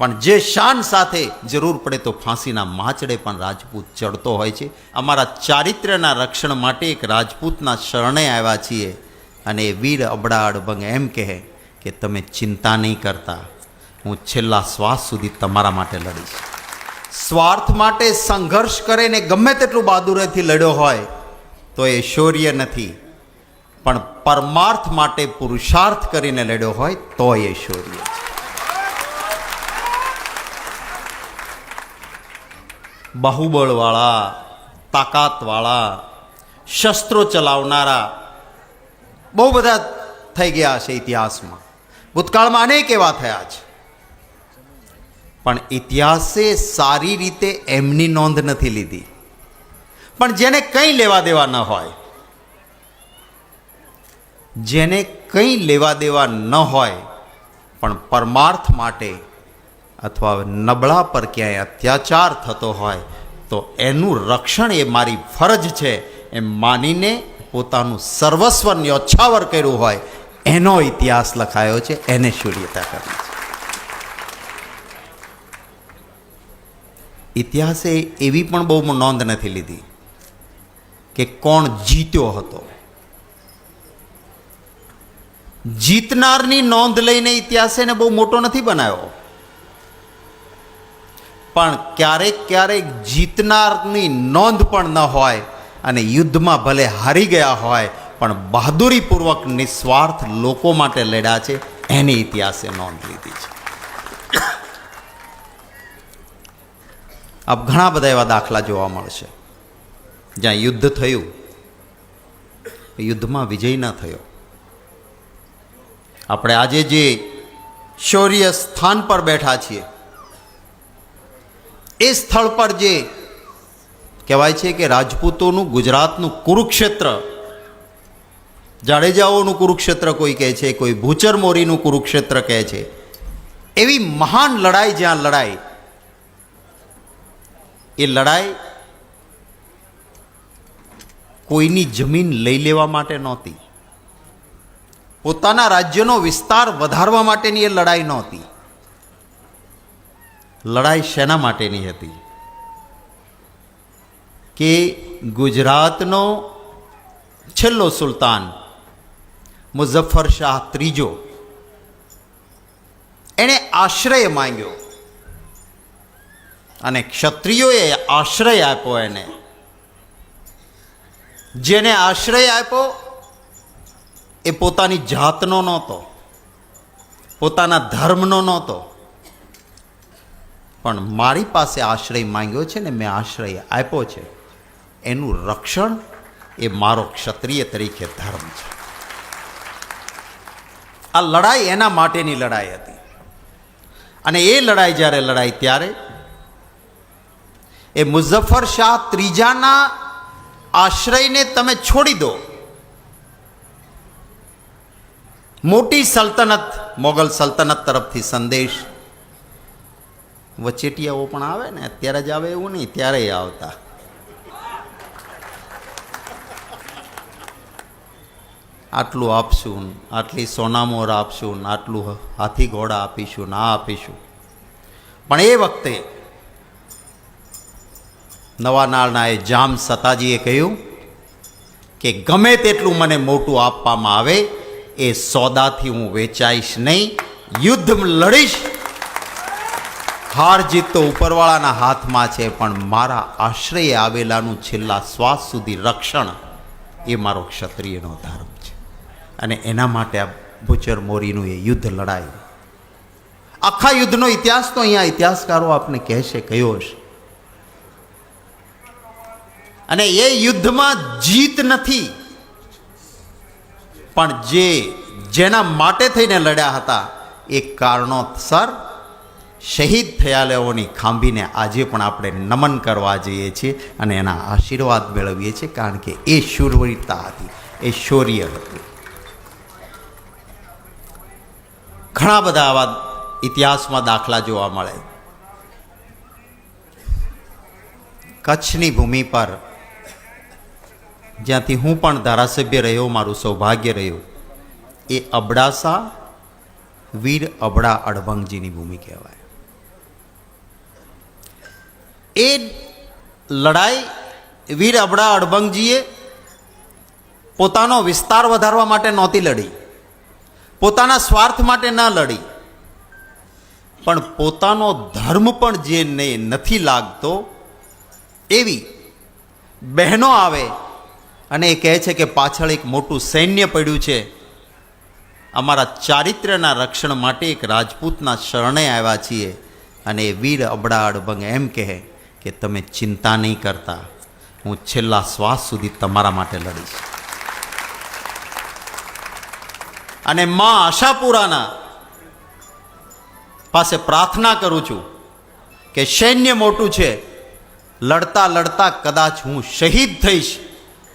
પણ જે શાન સાથે જરૂર પડે તો ફાંસીના માચડે પણ રાજપૂત ચડતો હોય છે. અમારા ચારિત્ર્યના રક્ષણ માટે એક રાજપૂતના શરણે આવ્યા છીએ અને એ વીર અબડા અડભંગ એમ કહે કે તમે ચિંતા નહીં કરતા. હું છેલ્લા શ્વાસ સુધી તમારા માટે લડીશ. સ્વાર્થ માટે સંઘર્ષ કરે ને ગમે તેટલું બહાદુરેથી લડ્યો હોય તો એ શૌર્ય નથી. પણ પરમાર્થ માટે પુરુષાર્થ કરીને લડ્યો હોય તો એ શૌર્ય છે. બાહુબળવાળા, તાકાતવાળા, શસ્ત્રો ચલાવનારા બહુ બધા થઈ ગયા છે ઇતિહાસમાં. ભૂતકાળમાં અનેક એવા થયા છે. પણ ઇતિહાસે સારી રીતે એમની નોંધ નથી લીધી. પણ જેને કંઈ લેવા દેવા ન હોય, જેને કંઈ લેવા દેવા ન હોય, પણ પરમાર્થ માટે અથવા નબળા પર ક્યાંય અત્યાચાર થતો હોય, તો એનું રક્ષણ એ મારી ફરજ છે. એમ માનીને પોતાનું સર્વસ્વ ન્યોછાવર કર્યું હોય, એનો ઇતિહાસ લખાયો છે, એને શૂન્યતા કરવી છે. ઇતિહાસે એવી પણ બહુ નોંધ નથી લીધી કે કોણ જીત્યો હતો. જીતનારની નોંધ લઈને ઇતિહાસ એને બહુ મોટો નથી બનાવ્યો. પણ ક્યારેક ક્યારેક જીતનારની નોંધ પણ ન હોય અને યુદ્ધમાં ભલે હારી ગયા હોય, પણ બહાદુરીપૂર્વક નિસ્વાર્થ લોકો માટે લડ્યા છે, એની ઇતિહાસે નોંધ લીધી છે. આપ ઘણા બધા એવા દાખલા જોવા મળશે. જ્યાં યુદ્ધ થયું, યુદ્ધમાં વિજય ન થયો. આપણે આજે જે શૌર્ય સ્થાન પર બેઠા છીએ એ સ્થળ પર જે કહેવાય છે કે રાજપૂતોનું ગુજરાતનું કુરુક્ષેત્ર, જાડેજાઓનું કુરુક્ષેત્ર કોઈ કહે છે, કોઈ ભૂચર મોરીનું કુરુક્ષેત્ર કહે છે, એવી મહાન લડાઈ જ્યાં લડાઈ એ લડાઈ કોઈની જમીન લઈ લેવા માટે નહોતી. પોતાના રાજ્યનો વિસ્તાર વધારવા માટેની એ લડાઈ નહોતી. લડાઈ શેના માટેની હતી? કે ગુજરાતનો છેલ્લો સુલતાન મુઝફ્ફર શાહ ત્રીજો? એણે આશ્રય માંગ્યો. અને ક્ષત્રિયોએ આશ્રય આપ્યો એને. જેને આશ્રય આપ્યો એ પોતાની જાતનો નહોતો. પોતાના ધર્મનો નહોતો. પણ મારી પાસે આશ્રય માંગ્યો છે ને મેં આશ્રય આપ્યો છે. એનું રક્ષણ એ મારો ક્ષત્રિય તરીકે ધર્મ છે. આ લડાઈ એના માટેની લડાઈ હતી. અને એ લડાઈ જ્યારે લડાઈ ત્યારે એ મુઝફ્ફર શાહ ત્રીજાના આશ્રયને તમે છોડી દો. મોટી સલ્તનત, મોગલ સલ્તનત તરફથી સંદેશ વચેટિયાઓ પણ આવે ને, અત્યારે જ આવે એવું નહીં ત્યારે આવતા. આટલું આપશું, આટલી સોનામોર આપશું, આટલું હાથી ઘોડા આપીશું, ના આપીશું. પણ એ વખતે નવા નાળના એ જામ સતાજીએ કહ્યું કે ગમે તેટલું મને મોટું આપવામાં આવે, એ સોદાથી હું વેચાઈશ નહીં યુદ્ધ લડીશ. હાર જીત તો ઉપરવાળાના હાથમાં છે, પણ મારા આશ્રય આવેલાનું છેલ્લા શ્વાસ સુધી રક્ષણ એ મારો ક્ષત્રિયનો ધર્મ છે. અને એના માટે આ ભૂચર મોરીનું એ યુદ્ધ લડાયું. આખા યુદ્ધનો ઇતિહાસ તો અહીંયા ઇતિહાસકારો આપને કહેશે, કયો હશે? અને એ યુદ્ધમાં જીત નથી, પણ જે જેના માટે થઈને લડ્યા હતા, એ કારણોસર શહીદ થયાલેઓની ખાંભીને આજે પણ આપણે નમન કરવા જઈએ છીએ અને એના આશીર્વાદ મેળવીએ છીએ, કારણ કે એ શૂરવીરતા હતી, એ શૌર્ય હતું. ઘણા બધા આવા ઇતિહાસમાં દાખલા જોવા મળે. કચ્છની ભૂમિ પર, જ્યાંથી હું પણ ધારાસભ્ય રહ્યો, મારું સૌભાગ્ય રહ્યું, એ અબડાસા વીર અબડા અડભંગજીની ભૂમિ કહેવાય. એ લડાઈ વીર અબડા અડબંગજીએ પોતાનો વિસ્તાર વધારવા માટે નહોતી લડી. પોતાના સ્વાર્થ માટે ન લડી. પણ પોતાનો ધર્મ પણ જેને નથી લાગતો, એવી બહેનો આવે અને એ કહે છે કે પાછળ એક મોટું સૈન્ય પડ્યું છે. અમારા ચારિત્ર્યના રક્ષણ માટે એક રાજપૂતના શરણે આવ્યા છીએ અને એ વીર અબડા અડબંગ એમ કહે. કે તમે ચિંતા નહીં કરતા. હું છેલ્લા શ્વાસ સુધી તમારા માટે લડીશ. અને માં આશાપુરાના પાસે પ્રાર્થના કરું છું કે સૈન્ય મોટું છે. લડતા લડતા કદાચ હું શહીદ થઈશ,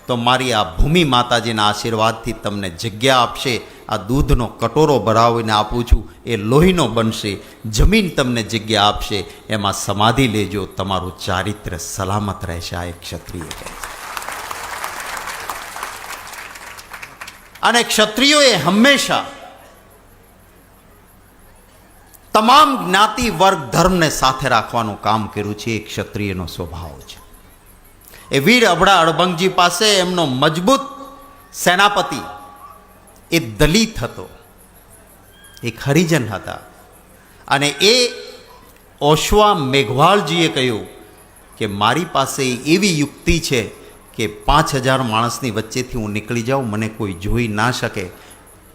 તો મારી આ ભૂમિ માતાજીના આશીર્વાદથી તમને જગ્યા આપશે. આ દૂધનો કટોરો ભરાવીને આપું છું, એ લોહીનો બનશે, જમીન તમને જગ્યા આપશે, એમાં સમાધિ લેજો, તમારું ચારિત્ર્ય સલામત રહેશે, આ એક ક્ષત્રિય કહે અને ક્ષત્રિયોએ હંમેશા તમામ જ્ઞાતિ વર્ગ ધર્મને સાથે રાખવાનું કામ કર્યું છે, એ ક્ષત્રિયનો સ્વભાવ છે. એ વીર અબડા અડબંગજી પાસે એમનો મજબૂત સેનાપતિ એ દલિત હતો. એક હરિજન હતા. અને એ ઓશવા મેઘવાળજીએ કહ્યું કે મારી પાસે એવી યુક્તિ છે કે પાંચ હજાર માણસની વચ્ચેથી હું નીકળી જાઉં, મને કોઈ જોઈ ના શકે.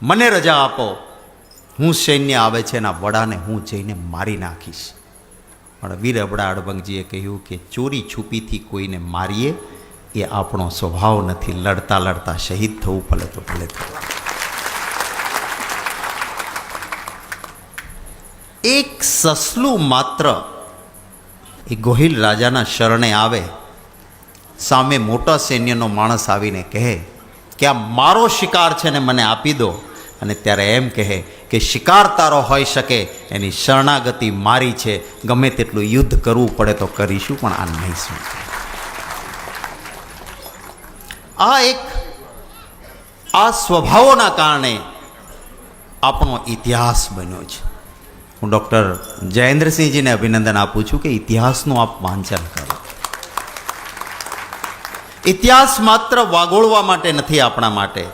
મને રજા આપો. હું સૈન્ય આવે છે એના વડાને હું જઈને મારી નાખીશ. પણ વીર અબડા અડબંગજીએ કહ્યું કે ચોરી છુપીથી કોઈને મારીએ એ આપણો સ્વભાવ નથી. લડતા લડતા શહીદ થવું ભલે તો ભલે થવું. એક સસલું માત્ર. એ ગોહિલ રાજાના શરણે આવે. સામે મોટા સૈન્યનો માણસ આવીને કહે, કે આ મારો શિકાર છે ને મને આપી દો. અને ત્યારે એમ કહે કે, શિકાર તારો હોઈ શકે, એની શરણાગતિ મારી છે. ગમે તેટલું યુદ્ધ કરવું પડે તો કરીશું, પણ આ નહીં શું આ એક, આ સ્વભાવોના કારણે આપણો ઇતિહાસ બન્યો છે. હું ડૉક્ટર જયેન્દ્રસિંહજીને અભિનંદન આપું છું કે ઇતિહાસનું આપ વાંચન કરો. ઇતિહાસ માત્ર વાગોળવા માટે નથી આપણા માટે.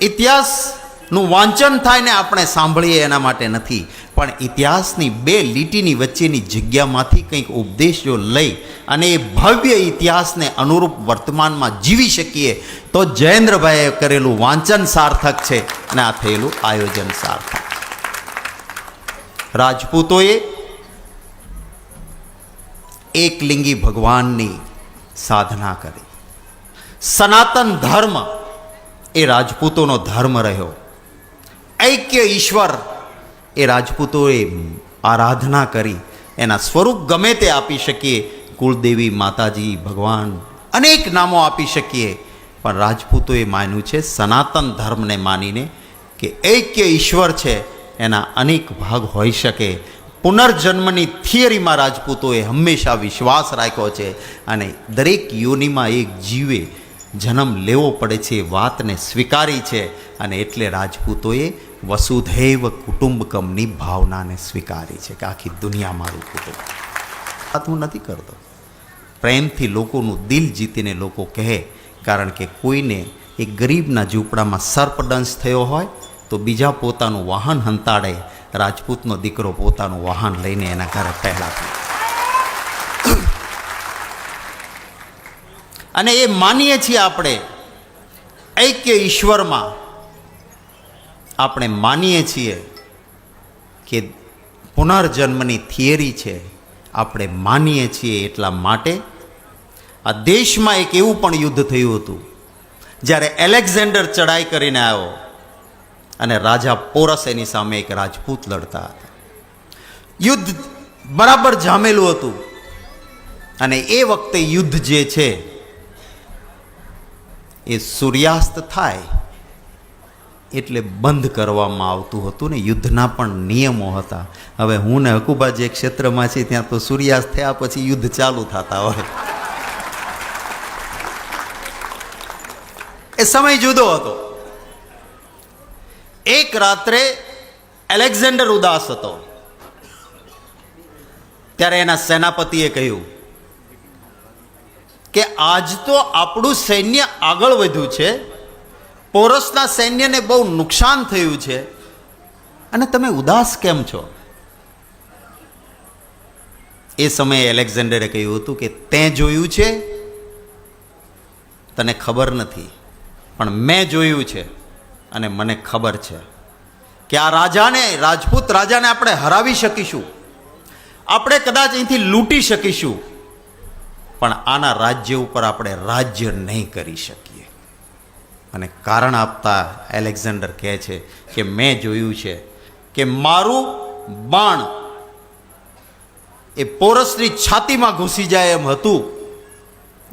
ઇતિહાસનું વાંચન થાય ને આપણે સાંભળીએ એના માટે નથી. પણ ઇતિહાસની બે લીટીની વચ્ચેની જગ્યામાંથી કંઈક ઉપદેશો લઈ અને એ ભવ્ય ઇતિહાસને અનુરૂપ વર્તમાનમાં જીવી શકીએ તો જયેન્દ્રભાઈએ કરેલું વાંચન સાર્થક છે અને આ થયેલું આયોજન સાર્થક. રાજપૂતોએ એકલિંગી ભગવાનની સાધના કરી. સનાતન ધર્મ એ રાજપૂતોનો ધર્મ રહ્યો. ઐક્ય ઈશ્વર એ રાજપૂતોએ આરાધના કરી. એના સ્વરૂપ ગમે તે આપી શકીએ. કુળદેવી, માતાજી, ભગવાન અનેક નામો આપી શકીએ. પણ રાજપૂતોએ માન્યું છે, સનાતન ધર્મને માનીને કે ઐક્ય ઈશ્વર છે. એના અનેક ભાગ હોઈ શકે. પુનર્જન્મની થિયરીમાં રાજપૂતોએ હંમેશા વિશ્વાસ રાખ્યો છે અને દરેક યોનિમાં એક જીવે જન્મ લેવો પડે છે એ વાતને સ્વીકારી છે અને એટલે રાજપૂતોએ વસુધૈવ કુટુંબકમની ભાવનાને સ્વીકારી છે કે આખી દુનિયા મારું કુટુંબ. વાત હું નથી કરતો. પ્રેમથી લોકોનું દિલ જીતીને લોકો કહે, કારણ કે કોઈને એ ગરીબના ઝૂંપડામાં સર્પદંશ થયો હોય તો બીજા પોતાનું વાહન હંતાડે, રાજપૂતનો દીકરો પોતાનું વાહન લઈને એના ઘરે પહેલા અને એ માનીએ છીએ આપણે, ઐક્ય ઈશ્વરમાં આપણે માનીએ છીએ કે પુનર્જન્મની થિયરી છે, આપણે માનીએ છીએ એટલા માટે, આ દેશમાં એક એવું પણ યુદ્ધ થયું હતું, જ્યારે એલેક્ઝાન્ડર ચડાઈ કરીને આવ્યો અને રાજા પોરસ એની સામે એક રાજપૂત લડતા હતા. યુદ્ધ બરાબર જામેલું હતું. અને એ વખતે યુદ્ધ જે છે, એ સૂર્યાસ્ત થાય એટલે બંધ કરવામાં આવતું હતું ને યુદ્ધના પણ નિયમો હતા. હવે હું ને હકુબા જે ક્ષેત્રમાં છે ત્યાં તો સૂર્યાસ્ત થયા પછી યુદ્ધ ચાલુ થતા હોય. એ સમય જુદો હતો. એક રાત્રે એલેક્ઝાન્ડર ઉદાસ હતો. ત્યારે એના સેનાપતિએ કહ્યું કે આજ તો આપણું સૈન્ય આગળ વધ્યું છે. પોરસના સૈન્યને બહુ નુકસાન થયું છે. અને તમે ઉદાસ કેમ છો? એ સમયે એલેક્ઝાન્ડરે કહ્યું હતું કે તે જોયું છે. તને ખબર નથી, પણ મેં જોયું છે. અને મને ખબર છે કે આ રાજાને, રાજપૂત રાજાને આપણે હરાવી શકીશું. આપણે કદાચ અહીંથી લૂંટી શકીશું. પણ આના રાજ્ય ઉપર આપણે રાજ્ય નહીં કરી શકીએ. અને કારણ આપતા એલેક્ઝાન્ડર કહે છે કે મેં જોયું છે કે મારું બાણ એ પોરસની છાતીમાં ઘૂસી જાય એમ હતું.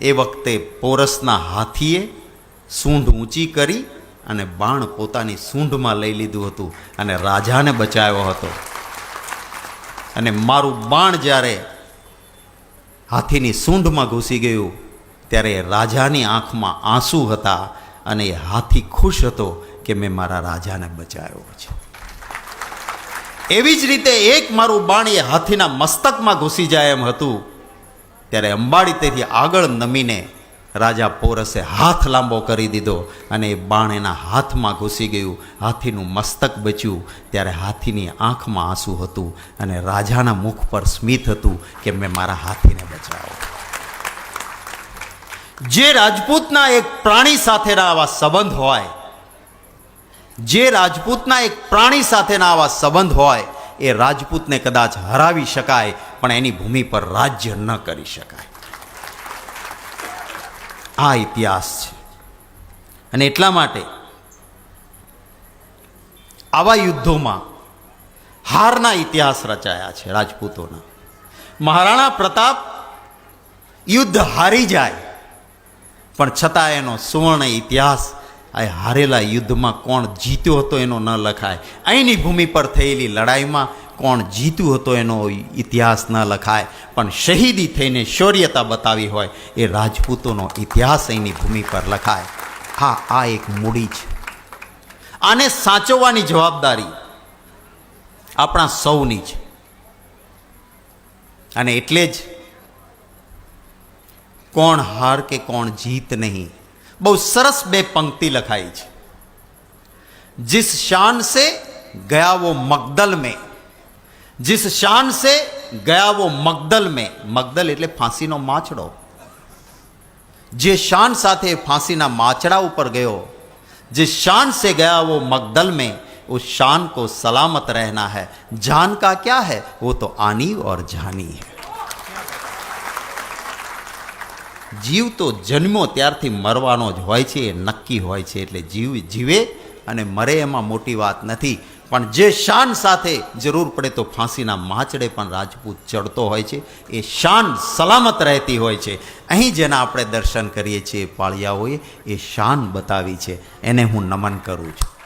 એ વખતે પોરસના હાથીએ સૂંઢ ઊંચી કરી અને બાણ પોતાની સૂંઢમાં લઈ લીધું હતું અને રાજાને બચાવ્યો હતો. અને મારું બાણ જ્યારે હાથીની સૂંઢમાં ઘૂસી ગયું, ત્યારે રાજાની આંખમાં આંસુ હતા અને એ હાથી ખુશ હતો કે મેં મારા રાજાને બચાવ્યો છે. એવી જ રીતે એક મારું બાણ એ હાથીના મસ્તકમાં ઘૂસી જાય એમ હતું, ત્યારે અંબાડી તેથી આગળ નમીને રાજા પોરસે હાથ લાંબો કરી દીધો અને એ બાણ એના હાથમાં ઘૂસી ગયું. હાથીનું મસ્તક બચ્યું. ત્યારે હાથીની આંખમાં આંસુ હતું અને રાજાના મુખ પર સ્મિત હતું કે મેં મારા હાથીને બચાવ્યો જે રાજપૂતના એક પ્રાણી સાથેના આવા સંબંધ હોય, જે રાજપૂતના એક પ્રાણી સાથેના આવા સંબંધ હોય, એ રાજપૂતને કદાચ હરાવી શકાય, પણ એની ભૂમિ પર રાજ્ય ન કરી શકાય. આ ઇતિહાસ છે. અને એટલા માટે આવા યુદ્ધોમાં હારના ઇતિહાસ રચાયા છે રાજપૂતોના. મહારાણા પ્રતાપ યુદ્ધ હારી જાય, પણ છતાં એનો સુવર્ણ ઇતિહાસ, આ હારેલા યુદ્ધમાં કોણ જીત્યો હતો એનો ન લખાય. અહીંની ભૂમિ પર થયેલી લડાઈમાં કોણ જીત્યું હતો એનો ઇતિહાસ ન લખાય. પણ શહીદી થઈને શૌર્યતા બતાવી હોય એ રાજપૂતોનો ઇતિહાસ એની ભૂમિ પર લખાય. હા, આ એક મૂડી છે. આને સાચવવાની જવાબદારી આપણા સૌની છે. અને એટલે જ કોણ હાર કે કોણ જીત નહીં. બહુ સરસ બે પંક્તિ લખાઈ છે. જિસ શાન સે ગયા વો મગદલ મેં. जिस शान से गया वो मगदल में मगदल એટલે ફાંસીનો માછડો જે શાન સાથે ફાંસીના માછડા ઉપર ગયો जिस शान से गया वो मगदल में उस शान को सलामत रहना है जान का क्या है वो तो आनी और जानी है જીવ તો જન્મો ત્યારથી મરવાનો જ હોય છે એ નક્કી હોય છે એટલે જીવ જીવે અને મરે એમાં મોટી વાત નથી પણ જે શાન સાથે જરૂર પડે તો ફાંસીના માચડે પણ રાજપૂત ચડતો હોય છે. એ શાન સલામત રહેતી હોય છે. અહીં જેના આપણે દર્શન કરીએ છીએ, પાળિયાઓએ એ શાન બતાવી છે. એને હું નમન કરું છું.